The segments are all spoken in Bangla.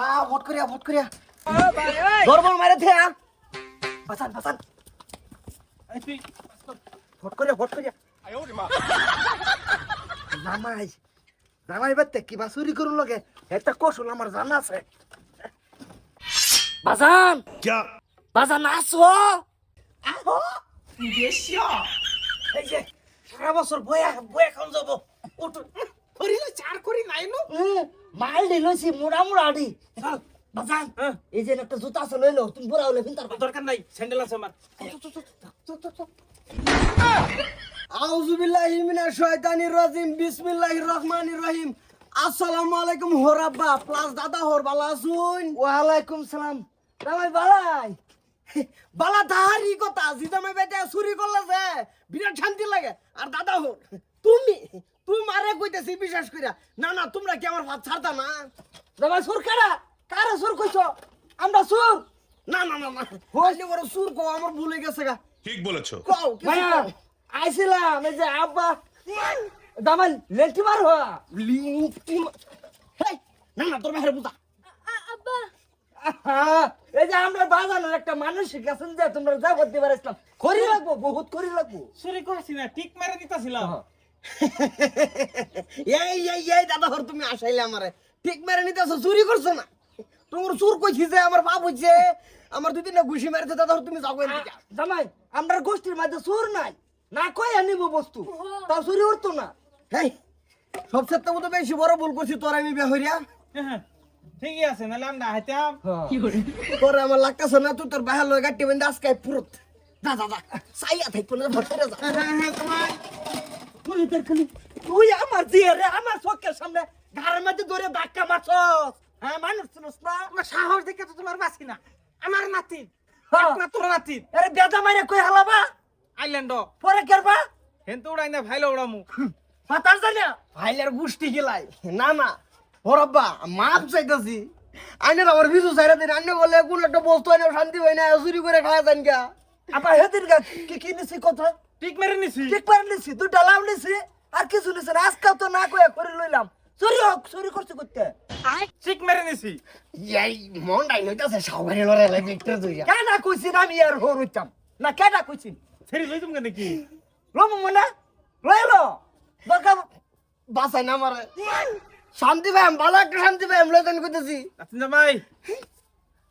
আ ভোট করিয়া ভোট করিয়া। ধরবন মারে থে আ। বাসান বাসান ভোট করিয়া ভোট করিয়া। জামাই জামাই বাতে কিবা চুরি করুন লগে। একটা কৌশল আমার জানা আছে। বাজান। क्या বাজান আসো। আহো। এই যে সারা বছর বয়া বয়া খান যাব। উঠুন। করিলে চার করি নাই নো মাল দিলছি মুড়া মুড়া আডি। বাজান। এই যে একটা জুতা আছে লইলো তুমি বুড়া হলে দরকার নাই স্যান্ডেল আছে আমার। আউযু বিল্লাহি মিনাশ শাইতানির রাজিম বিসমিল্লাহির রহমানির রহিম। আসসালামু আলাইকুম হোরাব্বা প্লাস দাদা হোর বালা আসুন ওয়া আলাইকুম সালাম। দামাই বালাই। বালা দাহারি কথা জিদামে বেটে চুরি করলে যে বিরাট শান্তি লাগে। আর দাদা হোর তুমি? তুমি মারে কইতেছি বিশ্বাস কইরা। না না তোমরা কি আমার ভাত ছাড়তা না? দামাই সুর কারা? কারা সুর কইছো? আমরা সুর? না না না না। হইলে বড় সুর কো আমার ভুলে গেছে গা। ठीक বলেছ। কও ভাইয়া আইছিলাম এই যে আব্বা। দামান লেন্টি মার। হওয়া লিংটি হেই না না তোর মেহের বুঝা। আব্বা। এই যে আমরা বাজানোর একটা মানসিক আছেন যে তোমরা যা করতে পারিসলাম করি লাগবো বহুত করি লাগবো। চুরি করছি না টিক মেরে দিতাছিলাম। এই এই এই দাদা হর তুমি আসাইলে আমারে। ঠিক মেরে নিতেছো চুরি করছ না। তোমার চুর কইছি যে আমার বাপ হইছে। আমার দুই তিনটা ঘুষি মেরেছে দাদা হর তুমি যাও জামাই আমরা গোষ্ঠীর মধ্যে চোর নাই। না কই আনিব বস্তু? তাও চুরি করতো না। হেই সবচেয়ে তো বেশি বড় ভুল করছি তোর আমি বেহরিয়া হ্যাঁ, ঠিকই আছে নাহলে আমরা হাইতাম। তোর আমার লাগতেছে না তুই তোর বাহার লয় গাটি বেঁধে আজকে পুরত। যা যা যা সাইয়া থাকব না ভর করে যা। তুই তোর খালি তুই আমার দিয়ে রে আমার চোখের সামনে ঘরের মধ্যে ধরে ধাক্কা মারছস। হ্যাঁ মানুষ চিনস না? তোমার সাহস দেখে তো তোমার বাসি না। আমার নাতি। না তোর নাতি। আরে বেদা মাইরে কই হালাবা? আইল্যান্ড। পরে কেরবা হেন তো উড়াই না ভাইলো উড়ামু। ফাতার জানা ভাইলের গুষ্টি গিলাই। না না ওরাব্বা মাপ চাইতাছি। আইনের আমার বিজু চাইরা দিন আইনে বলে কোন একটা বস্তু আইনে শান্তি হয় না চুরি করে খাওয়া যান গা। আপা হেদিন গা কি কি কথা? টিক মেরে নিছি। ঠিক পার নিছি দুটা লাভ নিছি আর কিছু নিছি না। আজকাল তো না কয়ে করে লইলাম। চুরি হোক চুরি করছে করতে। টিক মেরে নিছি। এই মন ডাই নইতাছে সবাই লড়াই লাগে একটা দুইয়া কেডা কইছি না আমি আর হর হইতাম না কেডা কইছি ছেড়ে লই তুমি নাকি লম মনে? লইলো দরকার বাসাই না মারে শান্তি ভাই ভালো একটা শান্তি ভাই আমি লইতেন কইতেছি। নাতিন জামাই।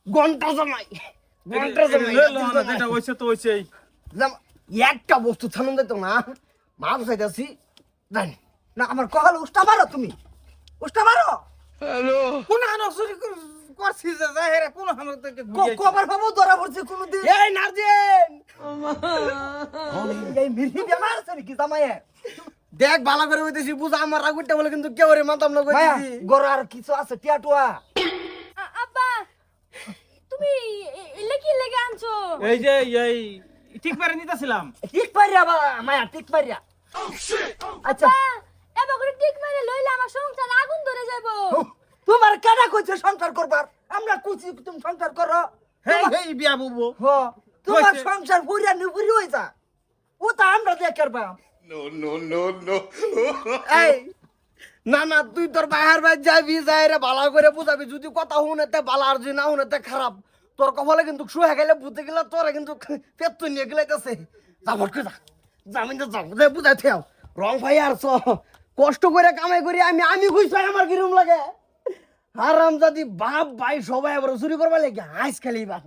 ঘণ্টা জমাই। ঘণ্টা জমাই লই লো না যেটা হইছে তো হইছেই। জাম- একটা বস্তু থানুন দিত না। মাপ চাইতাছি জানি না আমার কপালে উষ্টা মারো তুমি। উষ্টা মারো। হ্যালো। কোন হানো চুরি কর- করছি যে যাই হেরে কোন হানো থেকে ক- কবার ভাবো ধরা পড়ছে কোনদিন। এই নার্জেন! এই মিরি বেমার আছে নাকি জামাইয়ে? দেখ ভালো করে হইতেছি বুঝা আমার রাগুটটা বলে কিন্তু কেউ রে মাতাম না কইতেছি আর কিছু আছে টিয়াটুয়া। আব্বা তুমি এ- এলে কি লেগে আনছো? এই যে এই টিক মেরে নিতাছিলাম। ঠিক পারিয়া বা মায়া ঠিক পারিয়া আচ্ছা। এবার করে টিক মেরে লইলে আমার সংসার আগুন ধরে যাব তোমার কেডা কইছে সংসার করবার? আমরা কুচি তুমি সংসার করো। হেই হেই বিয়া বুবু। হ তোমার সংসার পুরিয়া নিপুরি হয়ে যা। ও তা আমরা করবা। No no no no. এই। না না তুই তোর বাহার বাই যাবি যাই রে ভালো করে বুঝাবি। যদি কথা শুনেতে ভালো আর যদি না শুনেতে খারাপ। তোর কপালে কিন্তু শুয়ে গেলে বুঝতে গেলে তোরা কিন্তু পেট নিয়ে গেলাইতেছে। যা ভটকে যা জামিন তো যাও যে বুঝাই থেও। রং ভাই আর চ। কষ্ট করে কামাই করি, আমি আমি খুঁজছি আমার কিরম লাগে? আরাম যদি বাপ, ভাই সবাই আবার চুরি করবা লাগে হাঁস খেলি বা